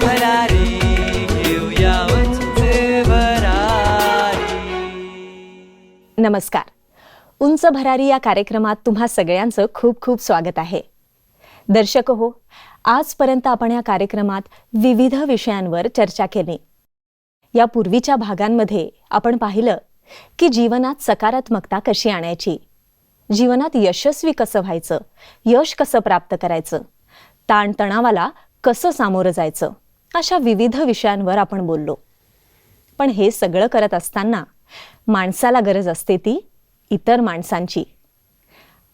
भरारी घेऊया भरारी. नमस्कार. उंच भरारी या कार्यक्रमात तुम्हा सगळ्यांचं खूप खूप स्वागत आहे. दर्शक हो आजपर्यंत आपण या कार्यक्रमात विविध विषयांवर चर्चा केली. या पूर्वीच्या भागांमध्ये आपण पाहिलं की जीवनात सकारात्मकता कशी आणायची? जीवनात यशस्वी कसं व्हायचं? यश कसं प्राप्त करायचं? ताणतणावाला कसं सामोरं जायचं? अशा विविध विषयांवर आपण बोललो. पण हे सगळं करत असताना माणसाला गरज असते ती इतर माणसांची.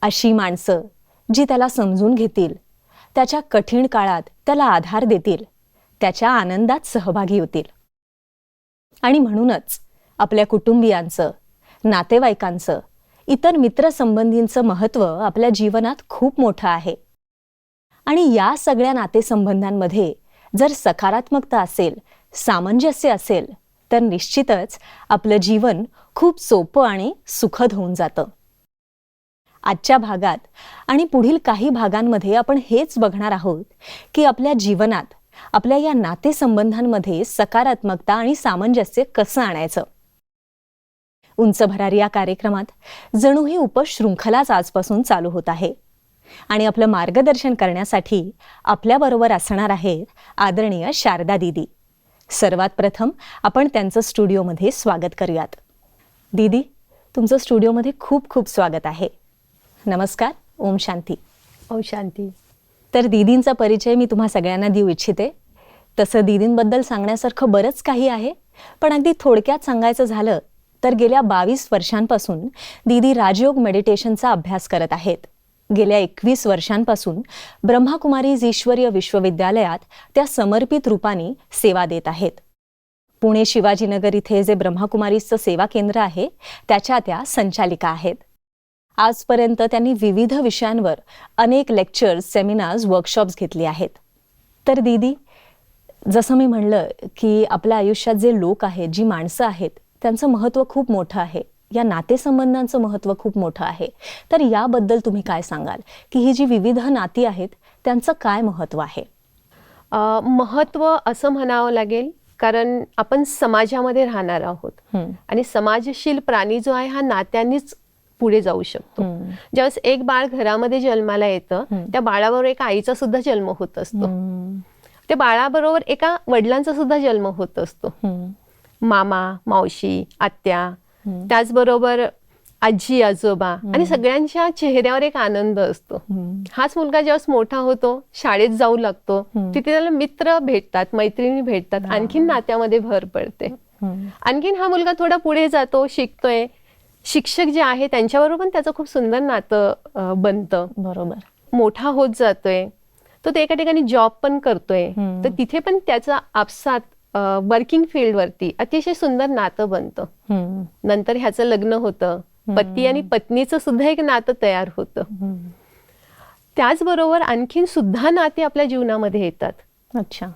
अशी माणसं जी त्याला समजून घेतील त्याच्या कठीण काळात त्याला आधार देतील त्याच्या आनंदात सहभागी होतील. आणि म्हणूनच आपल्या कुटुंबियांचं नातेवाईकांचं इतर मित्रसंबंधींचं महत्त्व आपल्या जीवनात खूप मोठं आहे. आणि या सगळ्या नातेसंबंधांमध्ये जर सकारात्मकता असेल सामंजस्य असेल तर निश्चितच आपलं जीवन खूप सोपं आणि सुखद होऊन जातं. आजच्या भागात आणि पुढील काही भागांमध्ये आपण हेच बघणार आहोत की आपल्या जीवनात आपल्या या नातेसंबंधांमध्ये सकारात्मकता आणि सामंजस्य कसं आणायचं. उंच भरारी या कार्यक्रमात जणू ही उपशृंखलाच आजपासून चालू होत आहे. आणि आपलं मार्गदर्शन करण्यासाठी आपल्याबरोबर असणार आहेत आदरणीय शारदा दिदी. सर्वात प्रथम आपण त्यांचं स्टुडिओमध्ये स्वागत करूयात. दीदी तुमचं स्टुडिओमध्ये खूप खूप स्वागत आहे. नमस्कार ओम शांती. ओ शांती. तर दीदींचा परिचय मी तुम्हा सगळ्यांना देऊ इच्छिते. तसं दीदींबद्दल सांगण्यासारखं बरंच काही आहे पण अगदी थोडक्यात सांगायचं झालं तर गेल्या बावीस वर्षांपासून दीदी राजयोग मेडिटेशनचा अभ्यास करत आहेत. गेल्या एकवीस वर्षांपासून ब्रह्माकुमारीज ईश्वरीय विश्वविद्यालयात त्या समर्पित रूपाने सेवा देत आहेत. पुणे शिवाजीनगर इथे जे ब्रह्माकुमारीजचं सेवा केंद्र आहे त्याच्या त्या संचालिका आहेत. आजपर्यंत त्यांनी विविध विषयांवर अनेक लेक्चर्स सेमिनार्स वर्कशॉप्स घेतली आहेत. तर दीदी जसं मी म्हणलं की आपल्या आयुष्यात जे लोक आहेत जी माणसं आहेत त्यांचं महत्त्व खूप मोठं आहे. या नातेसंबंधांचं महत्त्व खूप मोठं आहे तर याबद्दल तुम्ही काय सांगाल की ही जी विविध नाती आहेत त्यांचं काय महत्त्व आहे महत्त्व असं म्हणावं लागेल कारण आपण समाजामध्ये राहणार आहोत. आणि समाजशील प्राणी जो आहे हा नात्यांनीच पुढे जाऊ शकतो. ज्यावेळेस एक बाळ घरामध्ये जन्माला येतं. त्या बाळाबरोबर एका आईचा सुद्धा जन्म होत असतो. त्या बाळाबरोबर एका वडिलांचा सुद्धा जन्म होत असतो. मामा मावशी आत्या. त्याचबरोबर आजी आजोबा आणि सगळ्यांच्या चेहऱ्यावर एक आनंद असतो. हाच मुलगा ज्यावेळेस मोठा होतो शाळेत जाऊ लागतो. तिथे त्याला मित्र भेटतात मैत्रिणी भेटतात आणखीन नात्यामध्ये भर पडते. आणखीन हा मुलगा थोडा पुढे जातो शिकतोय. शिक्षक जे आहे त्यांच्याबरोबर पण त्याचं खूप सुंदर नातं बनतं. बरोबर. मोठा होत जातोय तो ते एका ठिकाणी जॉब पण करतोय. तर तिथे पण त्याचा आपसात वर्किंग फील्डवरती अतिशय सुंदर नातं बनतं. नंतर ह्याचं लग्न होतं. पती आणि पत्नीचं सुद्धा एक नातं तयार होतं. त्याचबरोबर आणखीन सुद्धा नाते आपल्या जीवनामध्ये येतात. अच्छा.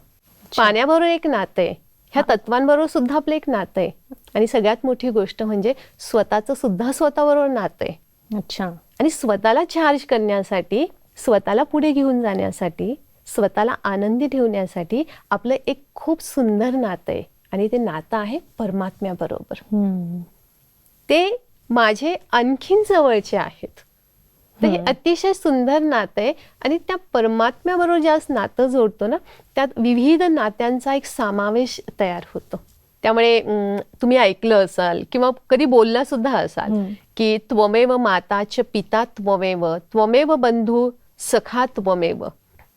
पाण्याबरोबर एक नातं आहे. ह्या तत्वांबरोबर सुद्धा आपलं एक नातं आहे. आणि सगळ्यात मोठी गोष्ट म्हणजे स्वतःचं सुद्धा स्वतःबरोबर नातं आहे. अच्छा. आणि स्वतःला चार्ज करण्यासाठी स्वतःला पुढे घेऊन जाण्यासाठी स्वतःला आनंदी ठेवण्यासाठी आपलं एक खूप सुंदर नातं आहे. आणि ते नातं आहे परमात्म्याबरोबर. ते माझे आणखीन जवळचे आहेत. तर हे अतिशय सुंदर नातं आहे. आणि त्या परमात्म्याबरोबर ज्यास नातं जोडतो ना त्यात विविध नात्यांचा एक समावेश तयार होतो. त्यामुळे तुम्ही ऐकलं असाल किंवा कधी बोलला सुद्धा असाल. की त्वमेव माताच पिता त्वमेव त्वमेव बंधू सखा त्वमेव.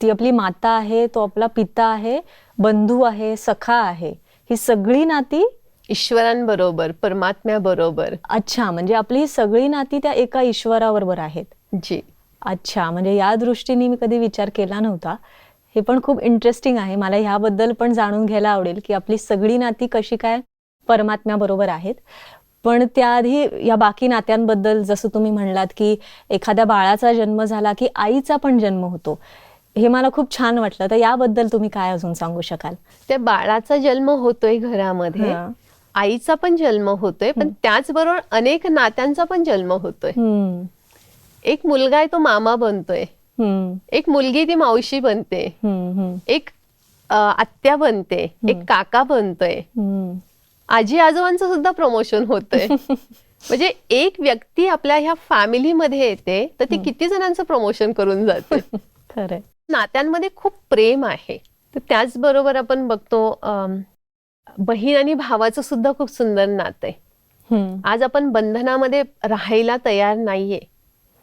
ती आपली माता आहे तो आपला पिता आहे बंधू आहे सखा आहे. ही सगळी नाती ईश्वरांबरोबर परमात्म्याबरोबर. अच्छा म्हणजे आपली सगळी नाती त्या एका ईश्वराबरोबर आहेत. जी. अच्छा म्हणजे या दृष्टीने मी कधी विचार केला नव्हता. हे पण खूप इंटरेस्टिंग आहे. मला ह्याबद्दल पण जाणून घ्यायला आवडेल की आपली सगळी नाती कशी काय परमात्म्याबरोबर आहेत. पण त्याआधी या बाकी नात्यांबद्दल जसं तुम्ही म्हणलात की एखाद्या बाळाचा जन्म झाला की आईचा पण जन्म होतो. हे मला खूप छान वाटलं. तर याबद्दल तुम्ही काय अजून सांगू शकाल? त्या बाळाचा जन्म होतोय घरामध्ये. आईचा पण जन्म होतोय पण त्याचबरोबर अनेक नात्यांचा पण जन्म होतोय. एक मुलगा आहे तो मामा बनतोय. एक मुलगी ती मावशी बनते. एक आत्या बनते. एक काका बनतोय. आजी आजोबांचं सुद्धा प्रमोशन होतंय. म्हणजे एक व्यक्ती आपल्या ह्या फॅमिलीमध्ये येते तर ती किती जणांचं प्रमोशन करून जाते. खरंय. नात्यांमध्ये खूप प्रेम आहे. तर त्याचबरोबर आपण बघतो बहीण आणि भावाचं सुद्धा खूप सुंदर नातं आहे. आज आपण बंधनामध्ये राहायला तयार नाहीये.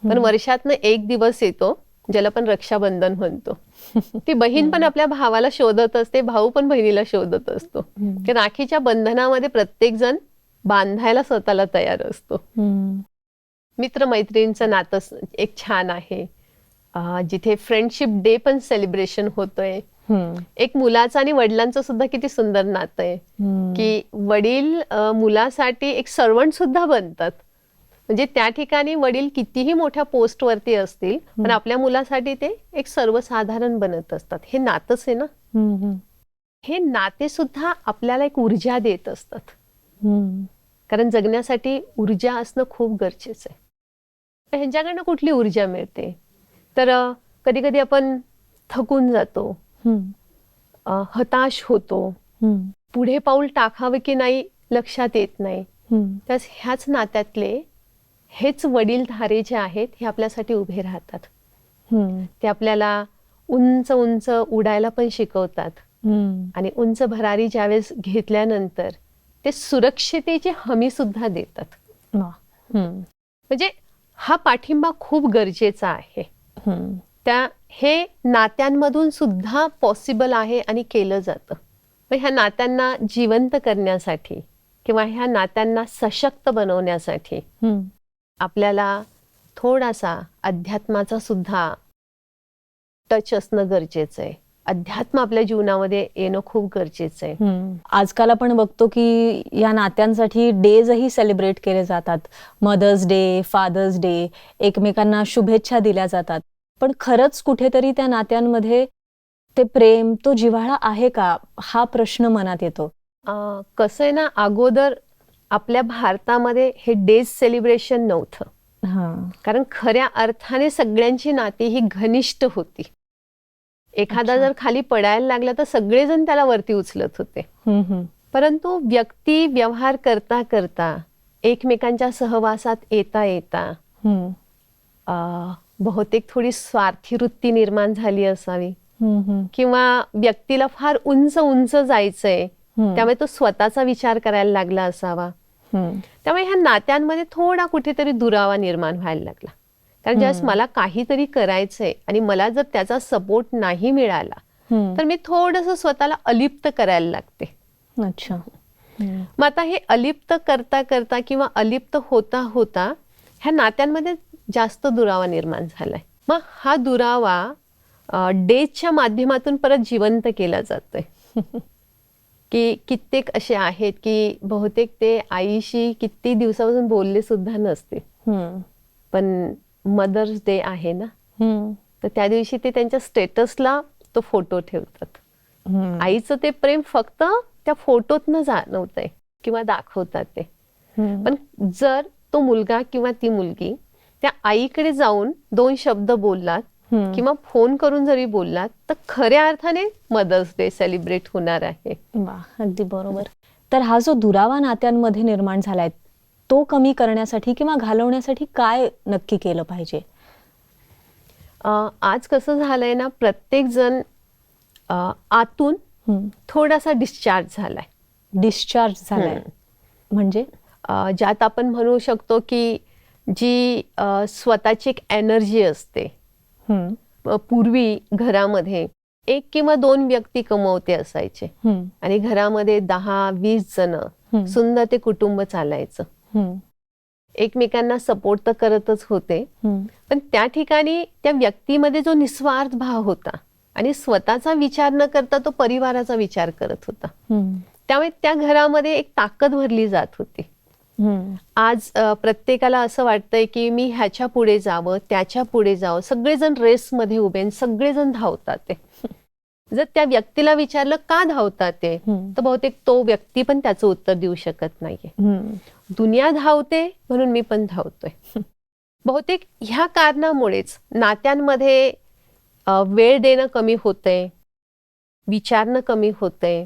पण वर्षातनं एक दिवस येतो ज्याला आपण रक्षाबंधन म्हणतो. ती बहीण पण आपल्या भावाला शोधत असते भाऊ पण बहिणीला शोधत असतो. की राखीच्या बंधनामध्ये प्रत्येक जण बांधायला स्वतःला तयार असतो. मित्रमैत्रिणींचं नातं एक छान आहे. जिथे फ्रेंडशिप डे पण सेलिब्रेशन होतोय. एक मुलाचं आणि वडिलांचं सुद्धा किती सुंदर नातं आहे. की वडील मुलासाठी एक सर्वंट सुद्धा बनतात. म्हणजे त्या ठिकाणी वडील कितीही मोठ्या पोस्टवरती असतील पण आपल्या मुलासाठी ते एक सर्वसाधारण बनत असतात. हे नातंच आहे ना? हे नाते सुद्धा आपल्याला एक ऊर्जा देत असतात. कारण जगण्यासाठी ऊर्जा असणं खूप गरजेचं आहे. ह्यांच्याकडनं कुठली ऊर्जा मिळते? तर कधी कधी आपण थकून जातो. हताश होतो. पुढे पाऊल टाकावं की नाही लक्षात येत नाही. त्यास ह्याच नात्यातले हेच वडीलधारे जे आहेत हे आपल्यासाठी उभे राहतात. ते आपल्याला उंच उंच उडायला पण शिकवतात. आणि उंच भरारी ज्यावेळेस घेतल्यानंतर ते सुरक्षितेची हमी सुद्धा देतात. म्हणजे हा पाठिंबा खूप गरजेचा आहे. त्या हे नात्यांमधून सुद्धा पॉसिबल आहे आणि केलं जातं. मग ह्या नात्यांना जिवंत करण्यासाठी किंवा ह्या नात्यांना सशक्त बनवण्यासाठी. आपल्याला थोडासा अध्यात्माचा सुद्धा टच असणं गरजेचं आहे. अध्यात्म आपल्या जीवनामध्ये येणं खूप गरजेचं आहे. आजकाल आपण बघतो की या नात्यांसाठी डेजही सेलिब्रेट केले जातात. मदर्स डे फादर्स डे एकमेकांना शुभेच्छा दिल्या जातात. पण खरंच कुठेतरी त्या नात्यांमध्ये ते प्रेम तो जिव्हाळा आहे का हा प्रश्न मनात येतो. कसं आहे ना अगोदर आपल्या भारतामध्ये हे डेज सेलिब्रेशन नव्हतं. हा. कारण खऱ्या अर्थाने सगळ्यांची नाती ही घनिष्ठ होती. एखादा. जर खाली पडायला लागला तर सगळेजण त्याला वरती उचलत होते. परंतु व्यक्ती व्यवहार करता करता एकमेकांच्या सहवासात येता येता बहुतेक थोडी स्वार्थी वृत्ती निर्माण झाली असावी. किंवा व्यक्तीला फार उंच उंच जायचंय. त्यामुळे तो स्वतःचा विचार करायला लागला असावा त्यामुळे ह्या नात्यांमध्ये थोडा कुठेतरी दुरावा निर्माण व्हायला लागला कारण ज्यावेळेस मला काहीतरी करायचंय आणि मला जर त्याचा सपोर्ट नाही मिळाला. तर मी थोडस स्वतःला अलिप्त करायला लागते अच्छा. मग आता हे अलिप्त करता करता किंवा अलिप्त होता होता ह्या नात्यांमध्ये जास्त दुरावा निर्माण झालाय. मग हा दुरावा डेजच्या माध्यमातून परत जिवंत केला जातोय. की कित्येक असे आहेत की बहुतेक ते आईशी किती दिवसापासून बोलले सुद्धा नसते पण मदर्स डे आहे ना? तर त्या दिवशी ते त्यांच्या स्टेटसला तो फोटो ठेवतात. आईचं ते प्रेम फक्त त्या फोटोतनं जाणवतंय किंवा दाखवतात ते. पण जर तो मुलगा किंवा ती मुलगी त्या आईकडे जाऊन दोन शब्द बोललात. किंवा फोन करून जरी बोललात तर खऱ्या अर्थाने मदर्स डे सेलिब्रेट होणार आहे वा अगदी बरोबर तर हा जो दुरावा नात्यांमध्ये निर्माण झालाय तो कमी करण्यासाठी किंवा घालवण्यासाठी काय नक्की केलं पाहिजे आज कसं झालंय ना प्रत्येक जण आतून. थोडासा डिस्चार्ज झालाय डिस्चार्ज झालाय. म्हणजे ज्यात आपण म्हणू शकतो की जी स्वतःची एक एनर्जी असते. पूर्वी घरामध्ये एक किंवा दोन व्यक्ती कमवते असायचे. आणि घरामध्ये दहा वीस जण. सुंदर ते कुटुंब चालायचं. एकमेकांना सपोर्ट तर करतच होते. पण त्या ठिकाणी त्या व्यक्तीमध्ये जो निस्वार्थ भाव होता आणि स्वतःचा विचार न करता तो परिवाराचा विचार करत होता. त्यामुळे त्या घरामध्ये एक ताकद भरली जात होती. आज प्रत्येकाला असं वाटतंय की मी ह्याच्या पुढे जावं त्याच्या पुढे जावं. सगळेजण रेसमध्ये उभे सगळेजण धावतात ते. जर त्या व्यक्तीला विचारलं का धावतात ते. तर बहुतेक तो व्यक्ती पण त्याचं उत्तर देऊ शकत नाहीये. दुनिया धावते म्हणून मी पण धावतोय. बहुतेक ह्या कारणामुळेच नात्यांमध्ये वेळ देणं कमी होतंय विचारणं कमी होतंय.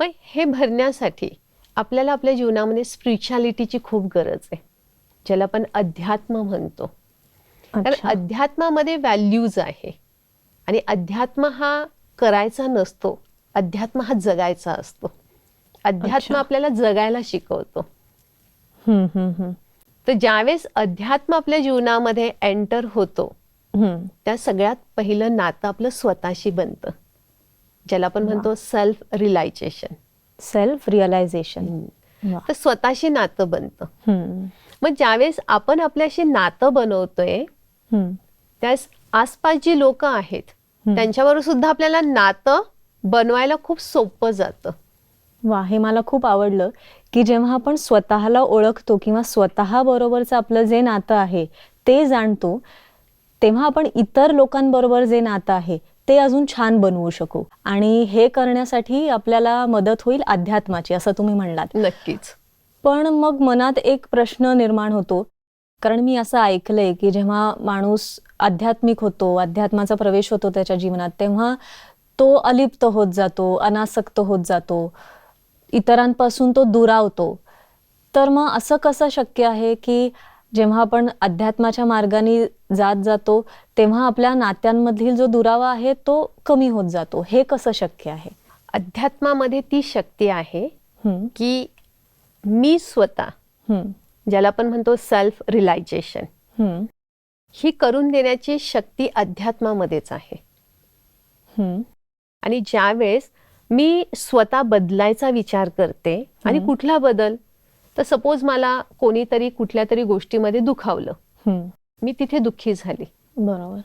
हे भरण्यासाठी आपल्याला आपल्या जीवनामध्ये स्पिरिच्युअलिटीची खूप गरज आहे ज्याला आपण अध्यात्म म्हणतो कारण अच्छा. अध्यात्मामध्ये व्हॅल्यूज आहे आणि अध्यात्म हा करायचा नसतो अध्यात्म हा जगायचा असतो अध्यात्म. आपल्याला जगायला शिकवतो. तर ज्यावेळेस अध्यात्म आपल्या जीवनामध्ये एंटर होतो. त्या सगळ्यात पहिलं नातं आपलं स्वतःशी बनतं ज्याला आपण म्हणतो सेल्फ रिलायझेशन सेल्फ रिअलायझेशन. तर स्वतःशी नातं बनतं. मग ज्यावेळेस आपण आपल्याशी नातं बनवतोय. त्यास आसपास जी लोक आहेत त्यांच्याबरोबर सुद्धा आपल्याला नातं बनवायला खूप सोपं जातं वा हे मला खूप आवडलं की जेव्हा आपण स्वतःला ओळखतो किंवा स्वतः बरोबरचं आपलं जे नातं आहे ते जाणतो तेव्हा आपण इतर लोकांबरोबर जे नातं आहे ते अजून छान बनवू शकू. आणि हे करण्यासाठी आपल्याला मदत होईल अध्यात्माची असं तुम्ही म्हणलात. नक्कीच. पण मग मनात एक प्रश्न निर्माण होतो. कारण मी असं ऐकलंय की जेव्हा माणूस आध्यात्मिक होतो अध्यात्माचा प्रवेश होतो त्याच्या जीवनात तेव्हा तो अलिप्त होत जातो अनासक्त होत जातो इतरांपासून तो दुरावतो. तर मग असं कसं शक्य आहे की जेव्हा आपण अध्यात्माच्या मार्गाने जात जातो तेव्हा आपल्या नात्यांमधील जो दुरावा आहे तो कमी होत जातो. हे कसं शक्य आहे? अध्यात्मामध्ये ती शक्ती आहे की मी स्वतः ज्याला आपण म्हणतो सेल्फ रिलायझेशन ही. करून देण्याची शक्ती अध्यात्मामध्येच आहे. आणि ज्यावेळेस मी स्वतः बदलायचा विचार करते आणि कुठला बदल? तर सपोज मला कोणीतरी कुठल्या तरी गोष्टीमध्ये दुखावलं. मी तिथे दुःखी झाली. बरोबर.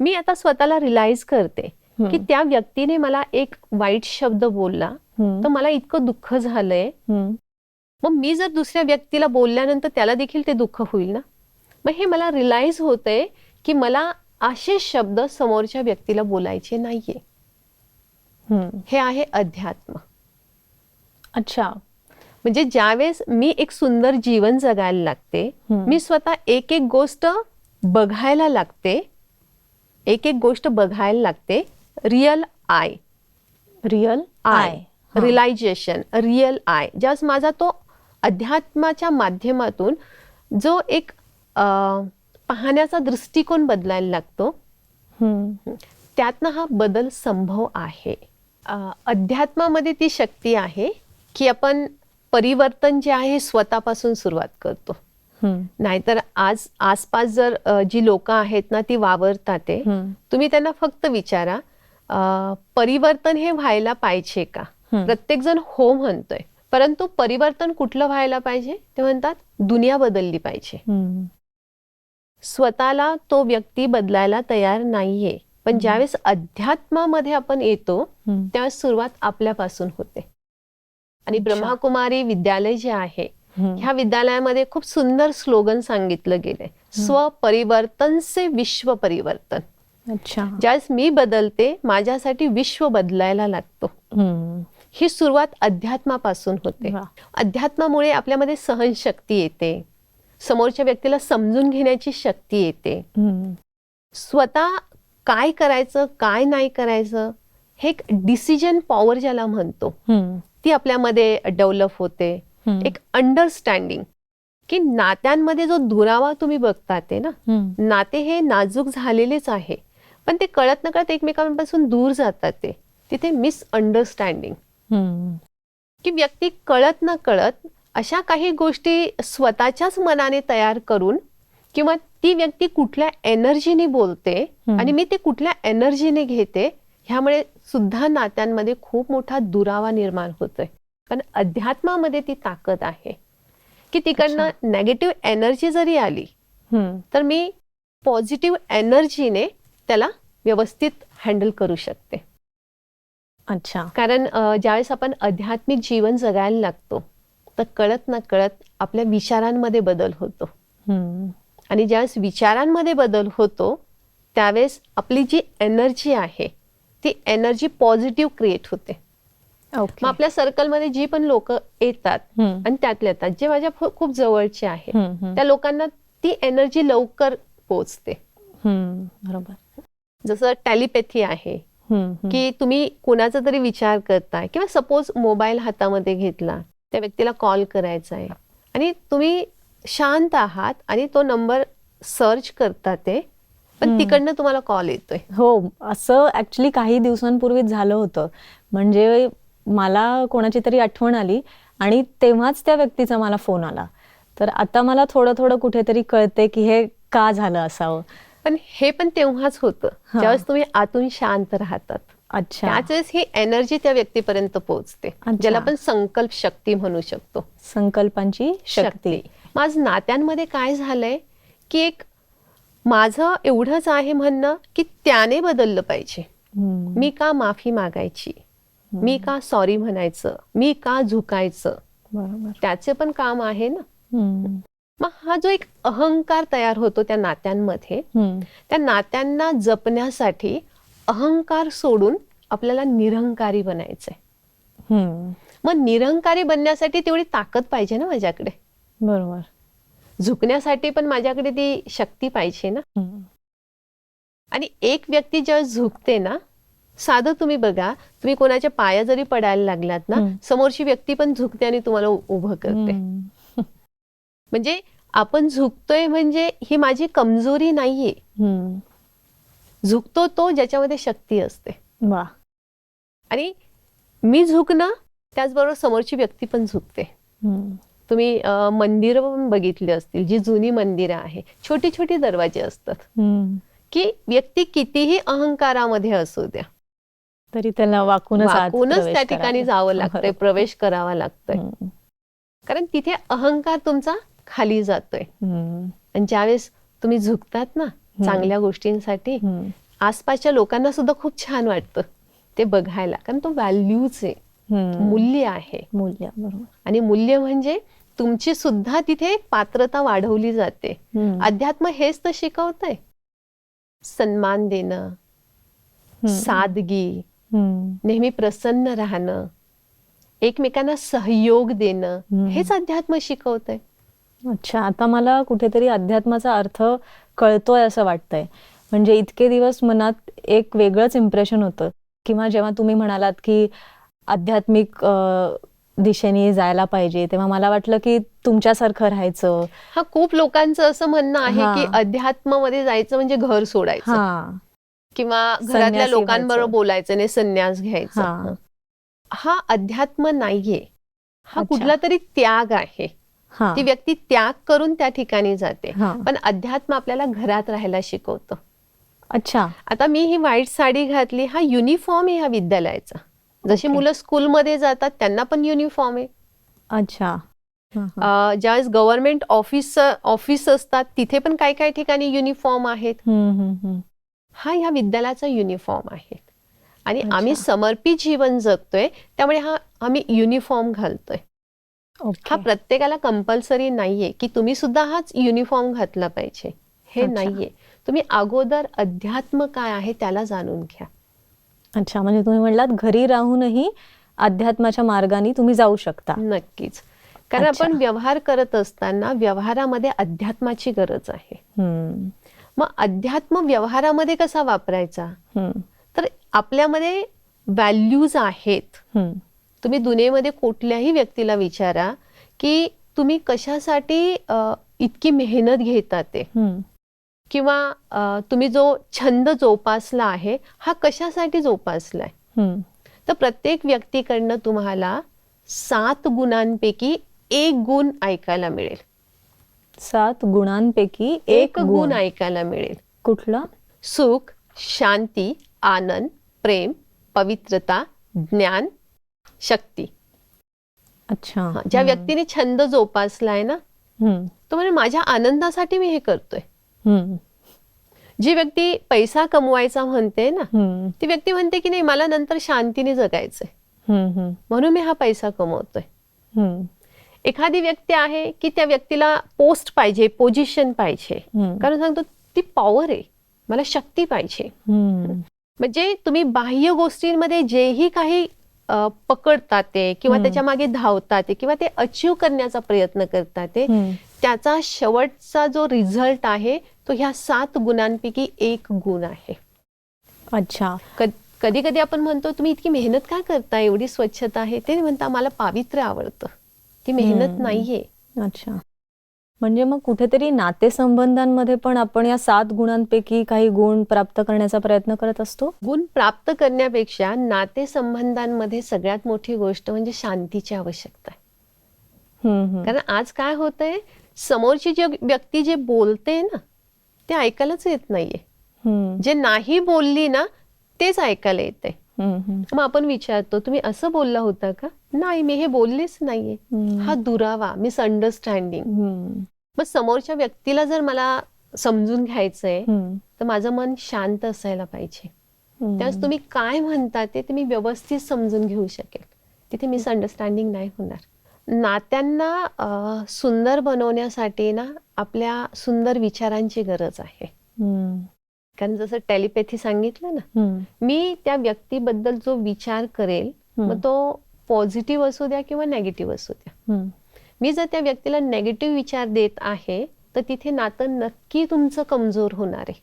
मी आता स्वतःला रिलाईज करते. की त्या व्यक्तीने मला एक वाईट शब्द बोलला तर मला इतकं दुःख झालंय. मग मी जर दुसऱ्या व्यक्तीला बोलल्यानंतर त्याला देखील ते दुःख होईल ना? मग हे मला रिलाईज होतंय की मला असे शब्द समोरच्या व्यक्तीला बोलायचे नाहीये. हे आहे अध्यात्म. अच्छा. म्हणजे ज्यावेळेस मी एक सुंदर जीवन जगायला लागते. मी स्वतः एक एक गोष्ट बघायला लागते एक एक गोष्ट बघायला लागते real I real I realization real I ज्यास माझा तो अध्यात्माच्या माध्यमातून जो एक पाहण्याचा दृष्टिकोन बदलायला लागतो त्यातनं हा बदल संभव आहे. अध्यात्मामध्ये ती शक्ती आहे की आपण परिवर्तन जे आहे स्वतःपासून सुरुवात करतो. नाहीतर आज आसपास जर जी लोक आहेत ना ती वावरतात ते. तुम्ही त्यांना फक्त विचारा परिवर्तन हे व्हायला पाहिजे का? प्रत्येक जण हो म्हणतोय परंतु परिवर्तन कुठलं व्हायला पाहिजे? ते म्हणतात दुनिया बदलली पाहिजे. स्वतःला तो व्यक्ती बदलायला तयार नाहीये. पण ज्यावेळेस अध्यात्मामध्ये आपण येतो. त्यावेळेस सुरुवात आपल्यापासून होते. आणि. ब्रह्माकुमारी विद्यालय जे आहे ह्या विद्यालयामध्ये खूप सुंदर स्लोगन सांगितलं गेलंय स्वपरिवर्तन से विश्व परिवर्तन अच्छा ज्यावेळेस मी बदलते माझ्यासाठी विश्व बदलायला लागतो. ही सुरुवात अध्यात्मापासून होते. अध्यात्मामुळे आपल्यामध्ये सहनशक्ती येते समोरच्या व्यक्तीला समजून घेण्याची शक्ती येते. स्वतः काय करायचं काय नाही करायचं हे एक डिसिजन पॉवर ज्याला म्हणतो. ती आपल्यामध्ये डेव्हलप होते. एक अंडरस्टँडिंग की नात्यांमध्ये जो दुरावा तुम्ही बघता ते ना. नाते हे नाजूक झालेलेच आहे पण ते कळत न कळत एकमेकांपासून दूर जातात ते तिथे मिसअंडरस्टँडिंग. की व्यक्ती कळत न कळत अशा काही गोष्टी स्वतःच्याच मनाने तयार करून किंवा ती व्यक्ती कुठल्या एनर्जीने बोलते. आणि मी ते कुठल्या एनर्जीने घेते ह्यामुळे सुद्धा नात्यांमध्ये खूप मोठा दुरावा निर्माण होतोय. पण अध्यात्मामध्ये ती ताकद आहे. की तिकडनं नेगेटिव्ह एनर्जी जरी आली. तर मी पॉझिटिव्ह एनर्जीने त्याला व्यवस्थित हँडल करू शकते. अच्छा. कारण ज्यावेळेस आपण आध्यात्मिक जीवन जगायला लागतो तर कळत न कळत आपल्या विचारांमध्ये बदल होतो. आणि ज्यावेळेस विचारांमध्ये बदल होतो त्यावेळेस आपली जी एनर्जी आहे ती एनर्जी पॉझिटिव्ह क्रिएट होते मग आपल्या सर्कलमध्ये जी पण लोक येतात. आणि त्यातले येतात जे माझ्या खूप जवळचे आहे हम्म, हम्म. त्या लोकांना ती एनर्जी लवकर पोचते हम्म. बरोबर जसं टॅलिपॅथी आहे. की तुम्ही कोणाचा तरी विचार करताय किंवा सपोज मोबाईल हातामध्ये घेतला त्या व्यक्तीला कॉल करायचा आहे आणि तुम्ही शांत आहात आणि तो नंबर सर्च करता ते पण तिकडनं तुम्हाला कॉल येतोय. हो असं ऍक्च्युली काही दिवसांपूर्वीच झालं होतं. म्हणजे मला कोणाची तरी आठवण आली आणि तेव्हाच त्या व्यक्तीचा मला फोन आला. तर आता मला थोडं थोडं कुठेतरी कळते की हे का झालं असावं. पण हे पण तेव्हाच होतं. ज्यावेळेस तुम्ही आतून शांत राहतात. अच्छा. त्याच वेळेस ही एनर्जी त्या व्यक्तीपर्यंत पोहोचते. ज्याला आपण संकल्प शक्ती म्हणू शकतो. संकल्पांची शक्ती. माझ नात्यांमध्ये काय झालंय की एक माझं एवढंच आहे म्हणणं की त्याने बदललं पाहिजे. मी का माफी मागायची? मी का सॉरी म्हणायचं? मी का झुकायचं? बरोबर. त्याचे पण काम आहे ना. मग हा जो एक अहंकार तयार होतो त्या नात्यांमध्ये. त्या नात्यांना जपण्यासाठी अहंकार सोडून आपल्याला निरंकारी बनायचंय. मग निरंकारी बनण्यासाठी तेवढी ताकद पाहिजे ना माझ्याकडे. बरोबर. झुकण्यासाठी पण माझ्याकडे ती शक्ती पाहिजे ना. आणि एक व्यक्ती जेव्हा झुकते ना साधं तुम्ही बघा तुम्ही कोणाच्या पाया जरी पडायला लागलात ना. समोरची व्यक्ती पण झुकते आणि तुम्हाला उभं करते. म्हणजे आपण झुकतोय म्हणजे ही माझी कमजोरी नाहीये. झुकतो तो ज्याच्यामध्ये शक्ती असते वा आणि मी झुकणं त्याचबरोबर समोरची व्यक्ती पण झुकते. तुम्ही मंदिरं पण बघितली असतील जी जुनी मंदिरं आहे छोटी छोटी दरवाजे असतात. की व्यक्ती कितीही अहंकारामध्ये असू द्या तरी त्याला वाकूनच वाकूनच त्या ठिकाणी. जावं लागतंय. प्रवेश करावा लागतोय. कारण तिथे अहंकार तुमचा खाली जातोय. आणि ज्यावेळेस तुम्ही झुकतात ना चांगल्या गोष्टींसाठी. आसपासच्या लोकांना सुद्धा खूप छान वाटतं ते बघायला कारण तो व्हॅल्यूच आहे. मूल्य आहे मूल्य बरोबर आणि मूल्य म्हणजे तुमची सुद्धा तिथे पात्रता वाढवली जाते. अध्यात्म हेच तर शिकवतंय सन्मान देणं. सादगी. नेहमी प्रसन्न राहणं एकमेकांना सहयोग देणं. हेच अध्यात्म शिकवतंय अच्छा आता मला कुठेतरी अध्यात्माचा अर्थ कळतोय असं वाटतंय म्हणजे इतके दिवस मनात एक वेगळंच इम्प्रेशन होतं किंवा जेव्हा तुम्ही म्हणालात की आध्यात्मिक दिशेने जायला पाहिजे. तेव्हा मला वाटलं की तुमच्यासारखं राहायचं. हा खूप लोकांचं असं म्हणणं आहे. की अध्यात्ममध्ये जायचं म्हणजे घर सोडायचं. हा. किंवा घरातल्या लोकांबरोबर. बोलायचं नाही संन्यास घ्यायचा. हा. अध्यात्म नाहीये. हा. कुठला तरी त्याग आहे. ती व्यक्ती त्याग करून त्या ठिकाणी जाते. पण अध्यात्म आपल्याला घरात राहायला शिकवतं. अच्छा. आता मी ही व्हाईट साडी घातली हा युनिफॉर्म आहे ह्या विद्यालयाचा. जशी. मुलं स्कूलमध्ये जातात त्यांना पण युनिफॉर्म आहे अच्छा ज्यावेळेस गव्हर्नमेंट ऑफिस ऑफिस असतात तिथे पण काही काही ठिकाणी युनिफॉर्म आहेत. हा ह्या विद्यालयाचा युनिफॉर्म आहे आणि. आम्ही समर्पित जीवन जगतोय त्यामुळे हा आम्ही युनिफॉर्म घालतोय. हा प्रत्येकाला कंपल्सरी नाहीये की तुम्ही सुद्धा हाच युनिफॉर्म घातला पाहिजे हे. नाहीये तुम्ही अगोदर अध्यात्म काय आहे त्याला जाणून घ्या अच्छा म्हणजे तुम्ही म्हणलात घरी राहूनही अध्यात्माच्या मार्गाने तुम्ही जाऊ शकता. नक्कीच. कारण. आपण व्यवहार करत असताना व्यवहारामध्ये अध्यात्माची गरज आहे. मग अध्यात्म व्यवहारामध्ये कसा वापरायचा? तर आपल्यामध्ये व्हॅल्यूज आहेत. तुम्ही दुनियेमध्ये कुठल्याही व्यक्तीला विचारा की तुम्ही कशासाठी इतकी मेहनत घेता ते. किंवा तुम्ही जो छंद जोपासला आहे हा कशासाठी जोपासलाय. तर प्रत्येक व्यक्तीकडनं तुम्हाला सात गुणांपैकी एक गुण ऐकायला मिळेल. सात गुणांपैकी एक गुण ऐकायला मिळेल. कुठला? सुख शांती आनंद प्रेम पवित्रता ज्ञान शक्ती. अच्छा. ज्या व्यक्तीने छंद जोपासलाय ना तो म्हणजे माझ्या आनंदासाठी मी हे करतोय. जी व्यक्ती पैसा कमवायचा म्हणते ना ती व्यक्ती म्हणते की नाही मला नंतर शांतीने जगायचंय. म्हणून मी हा पैसा कमवतोय. एखादी व्यक्ती आहे की त्या व्यक्तीला पोस्ट पाहिजे पोझिशन पाहिजे. कारण सांगतो ती पॉवर आहे. मला शक्ती पाहिजे. म्हणजे तुम्ही बाह्य गोष्टींमध्ये जेही काही पकडतात ते किंवा. त्याच्यामागे धावतात ते किंवा ते अचीव करण्याचा प्रयत्न करतात ते. त्याचा शेवटचा जो रिझल्ट आहे तो ह्या सात गुणांपैकी एक गुण आहे. अच्छा. कधी कधी आपण म्हणतो तुम्ही इतकी मेहनत का करता एवढी स्वच्छता आहे. ते म्हणता मला पावित्र्य आवडतं. ती मेहनत. नाहीये. अच्छा. म्हणजे मग कुठेतरी नातेसंबंधांमध्ये पण आपण या सात गुणांपैकी काही गुण प्राप्त करण्याचा प्रयत्न करत असतो? गुण प्राप्त करण्यापेक्षा नातेसंबंधांमध्ये सगळ्यात मोठी गोष्ट म्हणजे शांतीची आवश्यकता आहे. कारण आज काय होतंय? समोरची जी व्यक्ती जे बोलते ना ते ऐकायलाच येत नाहीये. जे नाही बोलली ना तेच ऐकायला येते हम्म. मग आपण विचारतो तुम्ही असं बोलला होता का? नाही मी हे बोललेच नाहीये. हा दुरावा मिसअंडरस्टँडिंग मग समोरच्या व्यक्तीला जर मला समजून घ्यायचंय तर माझं मन शांत असायला पाहिजे. त्यावेळेस तुम्ही काय म्हणता ते तुम्ही व्यवस्थित समजून घेऊ शकेल. तिथे मिसअंडरस्टँडिंग नाही होणार. नात्यांना सुंदर बनवण्यासाठी ना आपल्या सुंदर विचारांची गरज आहे कारण जसं टेलिपॅथी सांगितलं ना मी त्या व्यक्तीबद्दल जो विचार करेल. मग तो पॉझिटिव्ह असू द्या किंवा नेगेटिव्ह असू द्या. मी जर त्या व्यक्तीला नेगेटिव्ह विचार देत आहे तर तिथे नातं नक्की तुमचं कमजोर होणार आहे.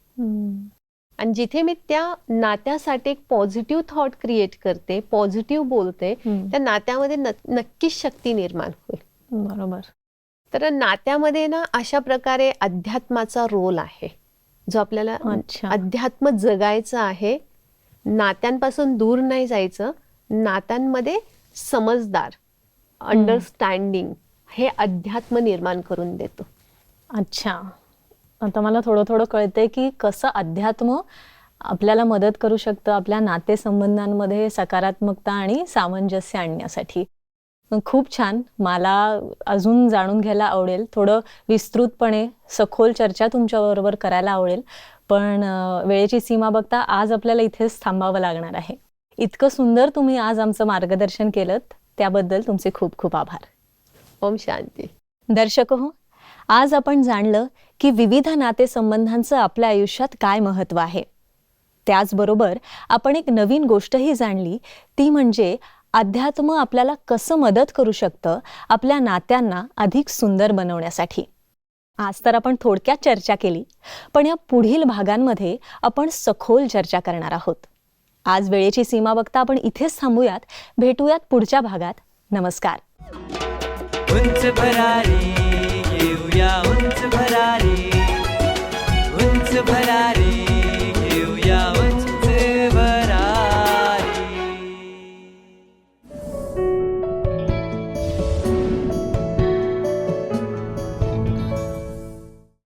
आणि जिथे मी त्या नात्यासाठी एक पॉझिटिव्ह थॉट क्रिएट करते पॉझिटिव्ह बोलते. त्या नात्यामध्ये नक्कीच शक्ती निर्माण होईल. बरोबर. तर नात्यामध्ये ना अशा प्रकारे अध्यात्माचा रोल आहे. जो आपल्याला. अध्यात्म जगायचं आहे नात्यांपासून दूर नाही जायचं नात्यांमध्ये समजदार अंडरस्टँडिंग हे अध्यात्म निर्माण करून देतो. अच्छा. आता मला थोडं थोडं कळतंय की कसं अध्यात्म आपल्याला मदत करू शकतं आपल्या नातेसंबंधांमध्ये सकारात्मकता आणि सामंजस्य आणण्यासाठी. खूप छान. मला अजून जाणून घ्यायला आवडेल. थोडं विस्तृतपणे सखोल चर्चा तुमच्याबरोबर करायला आवडेल. पण वेळेची सीमा बघता आज आपल्याला इथेच थांबावं लागणार आहे. इतकं सुंदर तुम्ही आज आमचं मार्गदर्शन केलं त्याबद्दल तुमचे खूप खूप आभार. ओम शांती. दर्शक हो आज आपण जाणलं की विविध नातेसंबंधांचं आपल्या आयुष्यात काय महत्त्व आहे. त्याचबरोबर आपण एक नवीन गोष्टही जाणली ती म्हणजे अध्यात्म आपल्याला कसं मदत करू शकतं आपल्या नात्यांना अधिक सुंदर बनवण्यासाठी. आज तर आपण थोडक्यात चर्चा केली पण या पुढील भागांमध्ये आपण सखोल चर्चा करणार आहोत. आज वेळेची सीमा बघता आपण इथेच थांबूयात भेटूयात पुढच्या भागात. नमस्कार. उंच भरा रे